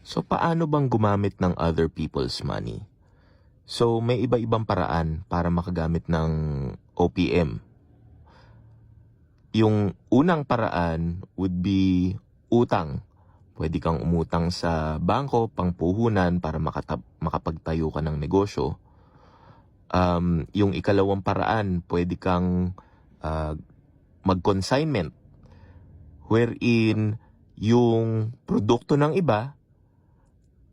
So, paano bang gumamit ng other people's money? So, may iba-ibang paraan para makagamit ng OPM. Yung unang paraan would be utang. Pwede kang umutang sa bangko, pangpuhunan para makatab- makapagtayo ka ng negosyo. Um, yung ikalawang paraan, pwede kang ah, mag-consignment wherein yung produkto ng iba,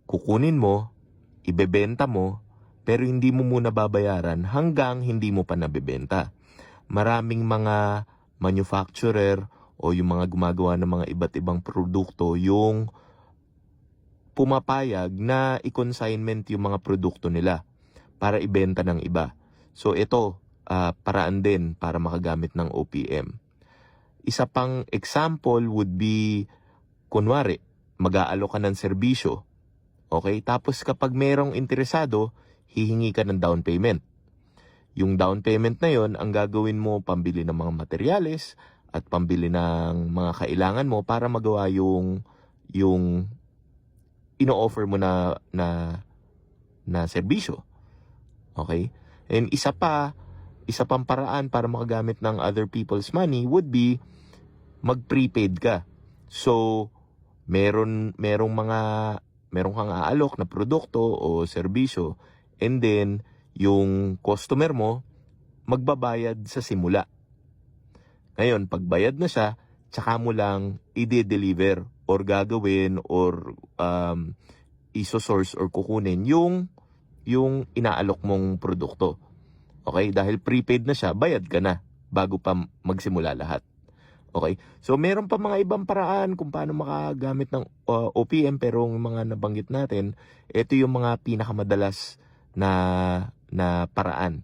kukunin mo, ibebenta mo, pero hindi mo muna babayaran hanggang hindi mo pa nabebenta. Maraming mga manufacturer o yung mga gumagawa ng mga iba't ibang produkto yung pumapayag na i-consignment yung mga produkto nila para ibenta ng iba. So ito, ah, paraan din para makagamit ng OPM. Isa pang example would be, kunwari, mag-aalok ka ng serbisyo. Okay? Tapos kapag merong interesado, hihingi ka ng down payment. Yung down payment na yon ang gagawin mo pambili ng mga materyales at pambili ng mga kailangan mo para magawa yung yung ino-offer mo na na na serbisyo. Okay? And isa pa, isa pang paraan para makagamit ng other people's money would be mag-prepaid ka. So, meron merong mga meron kang aalok na produkto o serbisyo and then yung customer mo magbabayad sa simula. Ngayon, pagbayad na siya, tsaka mo lang i-deliver or gagawin or um, iso-source or kukunin yung yung inaalok mong produkto. Okay? Dahil prepaid na siya, bayad ka na bago pa magsimula lahat. Okay? So, meron pa mga ibang paraan kung paano makagamit ng uh, OPM pero yung mga nabanggit natin, ito yung mga pinakamadalas na na paraan